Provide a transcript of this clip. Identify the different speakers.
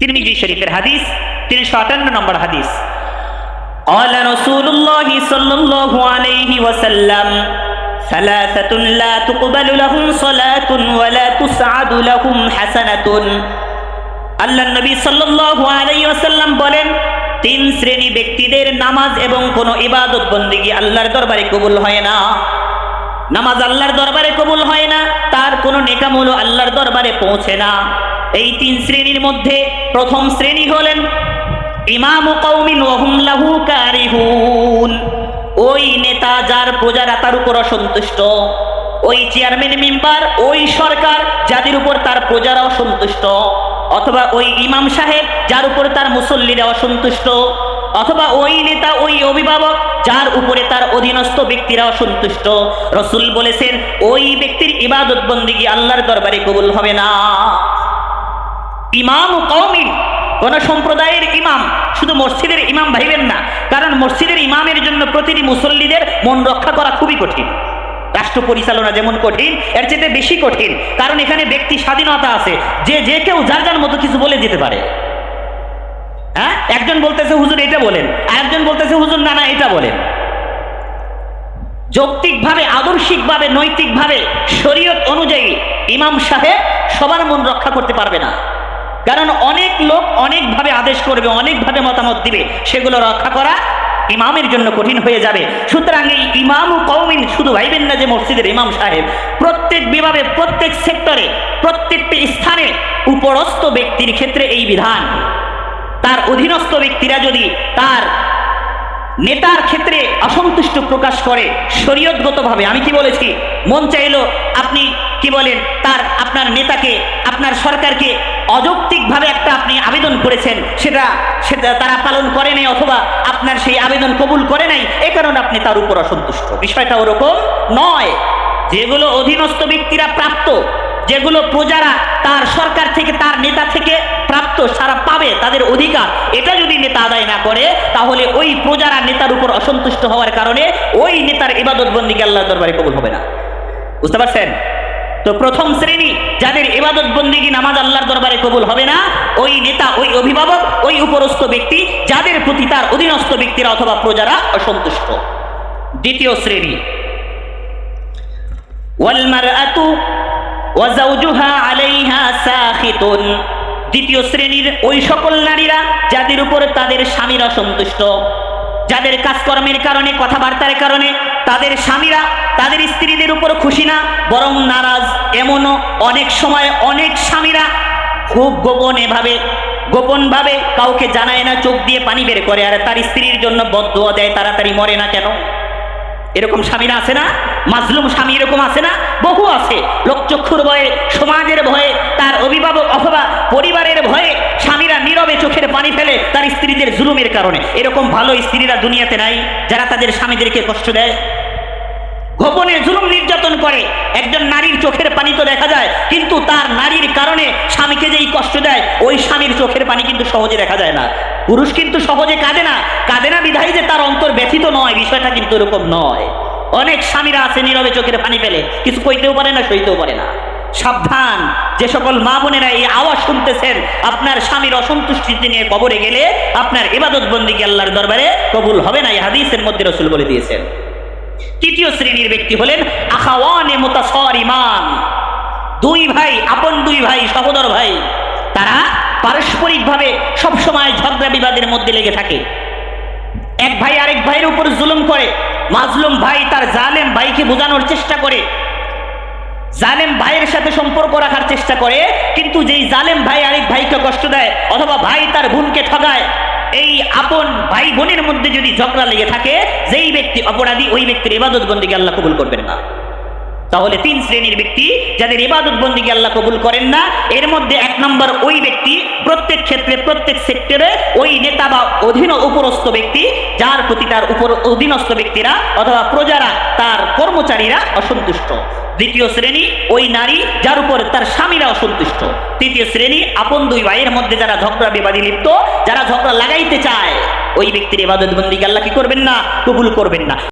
Speaker 1: তিরমিজি শরীফের হাদিস তিনশো আটান্ন নম্বর হাদিস قال رسول الله صلى الله عليه وسلم ثلاثة لا تقبل لهم صلاة ولا تسعد لهم حسنة আল্লাহ নবী সাল্লাল্লাহু আলাইহি ওয়াসাল্লাম বলেন তিন শ্রেণী ব্যক্তিদের নামাজ এবং কোনো ইবাদত বন্দিগি আল্লাহর দরবারে কবুল হয় না নামাজ আল্লাহর দরবারে কবুল হয় না তার কোনো নেকামূল আল্লাহর দরবারে পৌঁছে না এই তিন শ্রেণির মধ্যে প্রথম শ্রেণি হলেন ইমাম কৌমিন কারিহুন। ওই নেতা যার প্রজারা তার উপর অসন্তুষ্ট, ওই চেয়ারম্যান মেম্বার, ওই সরকার যাদের উপর তার প্রজারা অসন্তুষ্ট, অথবা ওই ইমাম সাহেব যার উপর তার মুসল্লিরা অসন্তুষ্ট, অথবা ওই নেতা, ওই অভিভাবক যার উপরে তার অধীনস্থ ব্যক্তিরা অসন্তুষ্ট। রসুল বলেছেন, ওই ব্যক্তির ইবাদত বন্দিগি আল্লাহর দরবারে কবুল হবে না। ইমাম কৌমিন কোন সম্প্রদায়ের ইমাম। শুধু মসজিদের ইমাম ভাইবেন না, কারণ মসজিদের ইমামের জন্য প্রতিটি মুসল্লিদের মন রক্ষা করা খুবই কঠিন। রাষ্ট্র পরিচালনা যেমন কঠিন, এর চেয়ে বেশি কঠিন, কারণ এখানে ব্যক্তি স্বাধীনতা আছে, যে যে কেউ যার যার মতো কিছু বলে যেতে পারে। হ্যাঁ? একজন বলতেছে, হুজুর এটা বলেন। আর একজন বলতেছে, হুজুর, না না, এটা বলেন। যৌক্তিকভাবে, আদর্শিকভাবে, নৈতিকভাবে, শরীয়ত অনুযায়ী ইমাম সাহেব সবার মন রক্ষা করতে পারবে না। কারণ অনেক লোক অনেকভাবে আদেশ করবে, অনেকভাবে মতামত দিবে। সেগুলো রক্ষা করা ইমামের জন্য কঠিন হয়ে যাবে। সুতরাং এই ইমাম কৌমিন শুধু ভাইবেন না যে মসজিদের ইমাম সাহেব, প্রত্যেক বিভাগে, প্রত্যেক সেক্টরে, প্রত্যেকটি স্থানে উপরস্থ ব্যক্তির ক্ষেত্রে এই বিধান। তার অধীনস্থ ব্যক্তিরা যদি তার নেতার ক্ষেত্রে অসন্তুষ্ট প্রকাশ করে শরীয়তগতভাবে, আমি কি বলেছি? মন চাইলো আপনি কি বলেন? তার আপনার নেতাকে, আপনার সরকারকে অযৌক্তিকভাবে একটা আপনি আবেদন করেছেন, সেটা সেটা তারা পালন করে নাই অথবা আপনার সেই আবেদন কবুল করে নাই, এ কারণে আপনি তার উপর অসন্তুষ্ট। বিষয়টা ওরকম নয়। যেগুলো অধীনস্থ ব্যক্তিরা প্রাপ্ত, যেগুলো প্রজারা তার সরকার থেকে, তার নেতা থেকে প্রাপ্ত সারা পাবে, তাদের অধিকার, এটা যদি নেতা আদায় না করে, তাহলে ওই প্রজারা নেতার উপর অসন্তুষ্ট হওয়ার কারণে ওই নেতার ইবাদত বন্দিকে আল্লাহ দরবারে কবুল হবে না। বুঝতে পারছেন? তো প্রথম শ্রেণি যাদের এবাদত বন্দী নামাজ আল্লাহর দরবারে কবুল হবে না, ওই নেতা, ওই অভিভাবক, ওই উপরস্থ ব্যক্তি, যাদের প্রতি তার অধীনস্থ ব্যক্তিরা অথবা প্রজারা অসন্তুষ্ট। দ্বিতীয় শ্রেণি। দ্বিতীয় শ্রেণির ওই সকল নারীরা যাদের উপর তাদের স্বামীরা সন্তুষ্ট, যাদের কাজকর্মের কারণে, কথাবার্তার কারণে তাদের স্বামীরা তাদের স্ত্রীদের উপর খুশি না, বরং নারাজ। এমনও অনেক সময় অনেক স্বামীরা খুব গোপন এভাবে গোপন ভাবে কাউকে জানায় না, চোখ দিয়ে পানি বের করে। আর তার স্ত্রীর জন্য বদুয়া দেয়, তাড়াতাড়ি মরে না কেন? এরকম স্বামীরা আছে না? মাজলুম স্বামী এরকম আছে না? বহু আছে। লোকচক্ষুর ভয়ে, সমাজের ভয়ে, তার অভিভাবক অথবা পরিবারের ভয়ে স্বামীরা নীরবে চোখের পানি ফেলে তার স্ত্রীদের জুলুমের কারণে। এরকম ভালো স্ত্রীরা দুনিয়াতে নাই, যারা তাদের স্বামীদেরকে কষ্ট দেয়। গোপনে জুলুম নির্যাতন করে। একজন নারীর চোখের পানি তো দেখা যায়, কিন্তু তার নারীর কারণে স্বামীকে যেই কষ্ট দেয়, ওই স্বামীর চোখের পানি কিন্তু সহজে দেখা যায় না। পুরুষ কিন্তু সহজে কাঁদে না। কাঁদে না বিধায় যে তার অন্তর ব্যথিত নয়, বিষয়টা কিন্তু এরকম নয়। অনেক স্বামীরা আছে নীরবে চোখের পানি ফেলে কিছু কইতেও পারে না, সইতেও পারে না। সাবধান, যে সকল মা বোনেরা এই আওয়াজ শুনতেছেন, আপনার স্বামীর অসন্তুষ্টিতে নিয়ে কবরে গেলে আপনার ইবাদত বন্দিকে আল্লাহর দরবারে কবুল হবে না, এই হাদিসের মধ্যে রসুল বলে দিয়েছেন। তৃতীয় শ্রেণির ব্যক্তি হলেন আখাওয়ানে মুতাসরিমান দুই ভাই, আপন দুই ভাই, সহোদর ভাই, তারা পারস্পরিকভাবে সবসময় ঝগড়া বিবাদের মধ্যে লেগে থাকে। এক ভাই আরেক ভাইয়ের উপর জুলুম করে। মাজলুম ভাই তার জালেম ভাইকে বোঝানোর চেষ্টা করে। জালেম ভাইয়ের সাথে সম্পর্ক রাখার চেষ্টা করে, কিন্তু যেই জালেম ভাই আরেক ভাইকে কষ্ট দেয়, অথবা ভাই তার বোনকে ঠগায় এই আপন ভাই বোনের মধ্যে যদি ঝগড়া লেগে থাকে, যেই ব্যক্তি অপরাধী, ওই ব্যক্তির ইবাদত বন্দীকে আল্লাহ কবুল করবেন না। তাহলে তিন শ্রেণির ব্যক্তি যাদের ইবাদত বন্দীকে আল্লাহ কবুল করেন না, এর মধ্যে এক নম্বর ওই ব্যক্তি প্রত্যেক ক্ষেত্রে, প্রত্যেক সেক্টরে ওই নেতা বা অধীন উপরস্থ ব্যক্তি, যার প্রতি তার উপর অধীনস্থ ব্যক্তিরা অথবা প্রজারা তার কর্মচারীরা অসন্তুষ্ট। দ্বিতীয় শ্রেণি ওই নারী যার উপর তার স্বামীরা অসন্তুষ্ট। তৃতীয় শ্রেণি আপন দুই ভাইয়ের মধ্যে যারা ঝগড়া বিবাদী লিপ্ত, যারা ঝগড়া লাগাইতে চায়, ওই ব্যক্তির ইবাদত বন্দীকে আল্লাহ কি করবেন না? কবুল করবেন না।